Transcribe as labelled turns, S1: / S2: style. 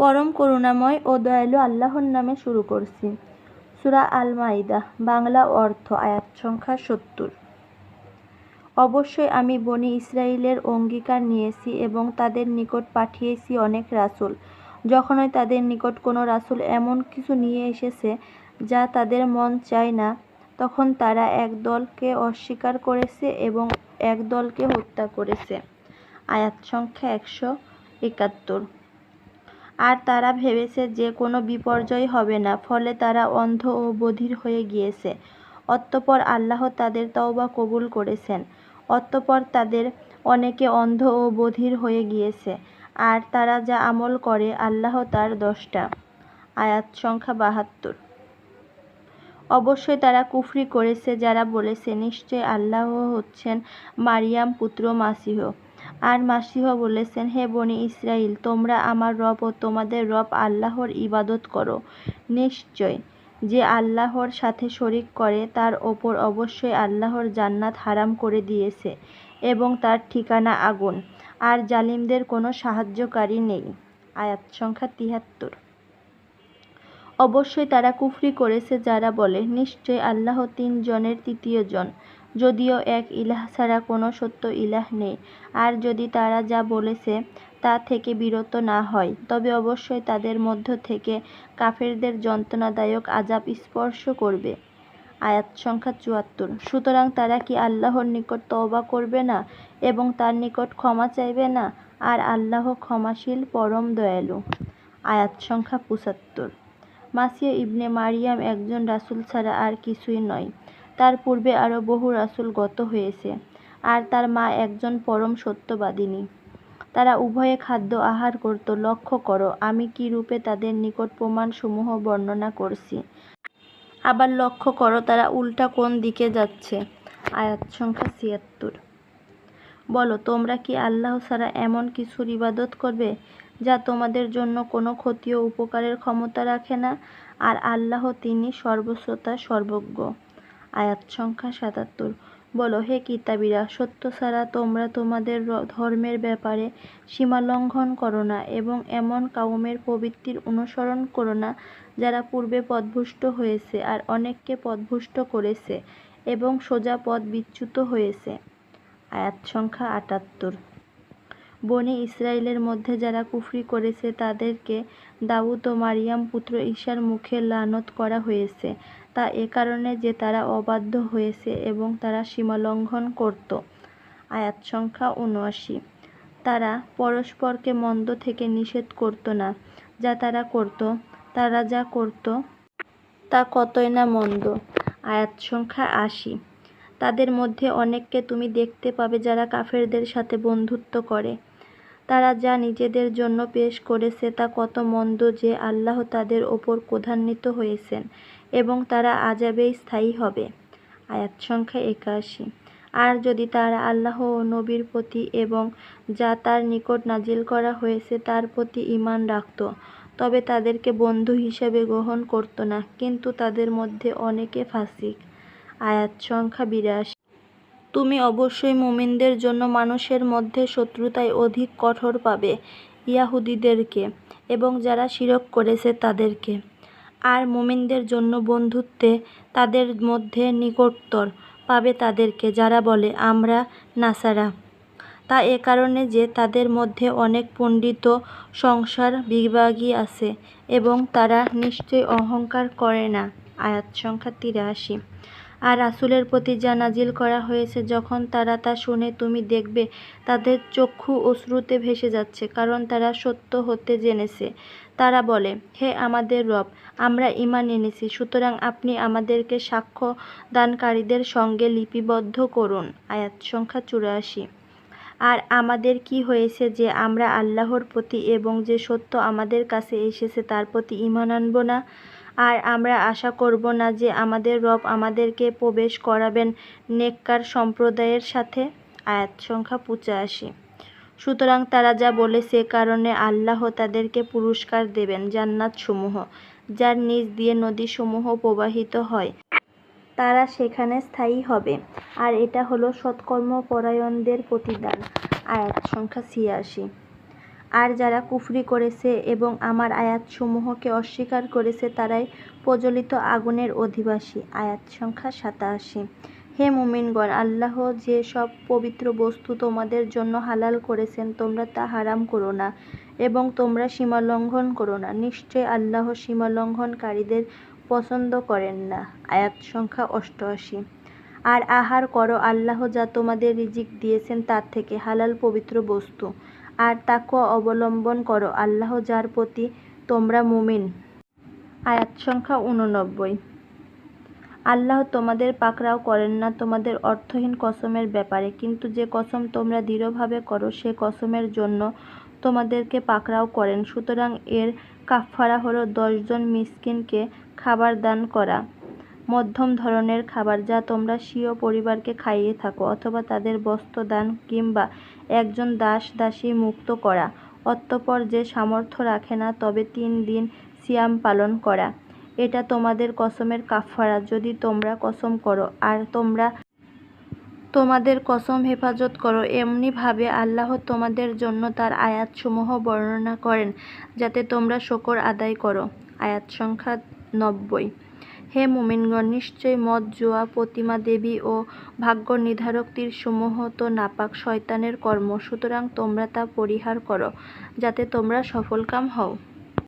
S1: পরম করুণাময় ও দয়ালু আল্লাহর নামে শুরু করছি। সুরা আল মাইদা বাংলা অর্থ, আয়াত সংখ্যা সত্তর। অবশ্যই আমি বনি ইসরাইলের অঙ্গীকার নিয়েছি এবং তাদের নিকট পাঠিয়েছি অনেক রাসূল। যখনই তাদের নিকট কোনো রাসূল এমন কিছু নিয়ে এসেছে যা তাদের মন চায় না, তখন তারা এক দলকে অস্বীকার করেছে এবং এক দলকে হত্যা করেছে। আয়াত সংখ্যা একশো একাত্তর। আর তারা ভেবেছে যে কোনো বিপর্যয় হবে না, ফলে তারা অন্ধ ও বধির হয়ে গিয়েছে। অতঃপর আল্লাহ তাদের তওবা কবুল করেছেন। অতঃপর তাদের অনেকে অন্ধ ও বধির হয়ে গিয়েছে, আর তারা যা আমল করে আল্লাহ তার দশটা। আয়াত সংখ্যা বাহাত্তর। অবশ্যই তারা কুফরি করেছে যারা বলেছে, নিশ্চয় আল্লাহ হচ্ছেন মারিয়াম পুত্র মাসিহ। আর মাসিহ বলেছেন, হে বনি ইসরাইল তোমরা আমার রব ও তোমাদের রব আল্লাহর ইবাদত করো। নিশ্চয় যে আল্লাহর সাথে শরিক করে, তার ওপর অবশ্যই আল্লাহর জান্নাত হারাম করে দিয়েছে এবং তার ঠিকানা আগুন। আর জালিমদের কোনো সাহায্যকারী নেই। আয়াত সংখ্যা তিহাত্তর অবশ্যই তারা কুফরি করেছে যারা বলে, নিশ্চয় আল্লাহ তিন জনের তৃতীয় জন। যদিও এক ইলাহ ছাড়া কোনো সত্য ইলাহ নেই। আর যদি তারা যা বলেছে তা থেকে বিরত না হয়, তবে অবশ্যই তাদের মধ্য থেকে কাফেরদের যন্ত্রণাদায়ক আজাব স্পর্শ করবে। আয়াত সংখ্যা চুয়াত্তর। সুতরাং তারা কি আল্লাহর নিকট তওবা করবে না এবং তার নিকট ক্ষমা চাইবে না? আর আল্লাহ ক্ষমাশীল, পরম দয়ালু। আয়াত সংখ্যা পঁচাত্তর। মাসিয়া ইবনে মারিয়াম একজন রাসূল ছাড়া আর কিছুই নয়। তার পূর্বে আরও বহু রাসুল গত হয়েছে, আর তার মা একজন পরম সত্যবাদিনী। তারা উভয়ে খাদ্য আহার করত। লক্ষ্য করো, আমি কি রূপে তাদের নিকট প্রমাণসমূহ বর্ণনা করছি? আবার লক্ষ্য করো, তারা উল্টা কোন দিকে যাচ্ছে? আয়াত সংখ্যা ছিয়াত্তর। বলো, তোমরা কি আল্লাহ ছাড়া এমন কিছুর ইবাদত করবে, যা তোমাদের জন্য কোনো ক্ষতি ও উপকারের ক্ষমতা রাখে না? আর আল্লাহ তিনি সর্বশ্রোতা সর্বজ্ঞ। আয়াত সংখ্যা সাতাত্তর। বলো, হে কিতাবীরা, সত্য ছাড়া তোমরা তোমাদের ধর্মের ব্যাপারে সীমা লঙ্ঘন করো না এবং এমন কাউমের প্রবৃত্তির অনুসরণ করো না যারা পূর্বে পদভুষ্ট হয়েছে আর অনেককে পদভুষ্ট করেছে এবং সোজা পথ বিচ্যুত হয়েছে। আয়াত সংখ্যা আটাত্তর। বনি ইসরায়েলের মধ্যে যারা কুফরি করেছে, তাদেরকে দাউদ ও মারিয়াম পুত্র ঈশার মুখে লানত করা হয়েছে। তা এ কারণে যে তারা অবাধ্য হয়েছে এবং তারা সীমালঙ্ঘন করত। আয়াত সংখ্যা উনআশি। তারা পরস্পরকে মন্দ থেকে নিষেধ করত না। যা তারা করত, তারা যা করত, তা কতই না মন্দ। আয়াত সংখ্যা আশি। তাদের মধ্যে অনেককে তুমি দেখতে পাবে যারা কাফেরদের সাথে বন্ধুত্ব করে। তারা যা নিজেদের জন্য পেশ করেছে তা কত মন্দ যে আল্লাহ তাদের ওপর ক্রধান্বিত হয়েছেন এবং তারা আজাবেই স্থায়ী হবে। আয়াত সংখ্যা একাশি। আর যদি তারা আল্লাহ ও নবীর প্রতি এবং যা তার নিকট নাজিল করা হয়েছে তার প্রতি ঈমান রাখত, তবে তাদেরকে বন্ধু হিসেবে গ্রহণ করত না, কিন্তু তাদের মধ্যে অনেকে ফাসিক। আয়াত সংখ্যা বিরাশি। তুমি অবশ্যই মুমিনদের জন্য মানুষের মধ্যে শত্রুতায় অধিক কঠোর পাবে, ইয়াহুদিদেরকে, এবং যারা শিরক করেছে তাদেরকে। আর মুমিনদের জন্য বন্ধুত্বে তাদের মধ্যে নিকটতর পাবে তাদেরকে, যারা বলে, আমরা নাসারা। তা এ কারণে যে তাদের মধ্যে অনেক পণ্ডিত সংসার বিভাগী আছে, এবং তারা নিশ্চয় অহংকার করে না। আয়াত সংখ্যা তিরাশি। আর রাসূলের প্রতি যা নাজিল করা হয়েছে, যখন তারা তা শুনে তুমি দেখবে, তাদের চক্ষু অশ্রুতে ভেসে যাচ্ছে, কারণ তারা সত্য হতে জেনেছে। তারা বলে, হে আমাদের রব, আমরা ঈমান এনেছি, সুতরাং আপনি আমাদেরকে সাক্ষ্য দানকারীদের সঙ্গে লিপিবদ্ধ করুন। আয়াত সংখ্যা চুরাশি। আর আমাদের কি হয়েছে যে আমরা আল্লাহর প্রতি এবং যে সত্য আমাদের কাছে এসেছে, তার প্রতি ঈমান আনব না? আর আমরা আশা করব না যে আমাদের রব আমাদেরকে প্রবেশ করাবেন নেককার সম্প্রদায়ের সাথে আয়াত সংখ্যা পঁচাশি। সুতরাং তারা যা বলে সে কারণে আল্লাহ তাদেরকে পুরস্কার দেবেন জান্নাত সমূহ যার নিচ দিয়ে নদীসমূহ প্রবাহিত হয়। তারা সেখানে স্থায়ী হবে। আর এটা হলো সৎকর্মপরায়ণদের প্রতিদান। আয়াত সংখ্যা ছিয়াশি। আর যারা কুফরি করেছে এবং আমার আয়াতসমূহকে অস্বীকার করেছে, তারাই প্রজ্বলিত আগুনের অধিবাসী। আয়াত সংখ্যা সাতাশি। হে মুমিনগণ, আল্লাহ যে সব পবিত্র বস্তু তোমাদের জন্য হালাল করেছেন, তোমরা তা হারাম করো না এবং তোমরা সীমালঙ্ঘন করো না। নিশ্চয় আল্লাহ সীমালঙ্ঘনকারীদের পছন্দ করেন না। আয়াত সংখ্যা অষ্টআশি। আর আহার করো আল্লাহ যা তোমাদের রিজিক দিয়েছেন, তার থেকে হালাল পবিত্র বস্তু। আর তাকওয়া অবলম্বন করো। আল্লাহ যার প্রতি তোমরা মুমিন। আয়াত সংখ্যা উননব্বই। আল্লাহ তোমাদের পাকড়াও করেন না তোমাদের অর্থহীন কসমের ব্যাপারে। কিন্তু যে কসম তোমরা দৃঢ়ভাবে করো, সে কসমের জন্য তোমাদেরকে পাকড়াও করেন। সুতরাং এর কাফফারা হলো দশজন মিসকিনকে খাবার দান করা। মধ্যম ধরনের খাবার যা তোমরা স্বীয় পরিবারকে খাইয়ে থাকো অথবা তাদের বস্ত্র দান কিংবা একজন দাস দাসী মুক্ত করা। অতঃপর যে সামর্থ্য রাখে না, তবে তিন দিন সিয়াম পালন করা। এটা তোমাদের কসমের কাফফারা। যদি তোমরা কসম করো আর তোমরা তোমাদের কসম হেফাজত করো, এমনিভাবে আল্লাহ তোমাদের জন্য তার আয়াতসমূহ বর্ণনা করেন, যাতে তোমরা শকর আদায় করো। আয়াত সংখ্যা নব্বই। হে মোমিনগণ, নিশ্চয় মদ, জোয়া, প্রতিমা দেবী ও ভাগ্য নির্ধারক তীর সমূহ তো নাপাক শয়তানের কর্ম। সুতরাং তোমরা তা পরিহার করো, যাতে তোমরা সফলকাম হও।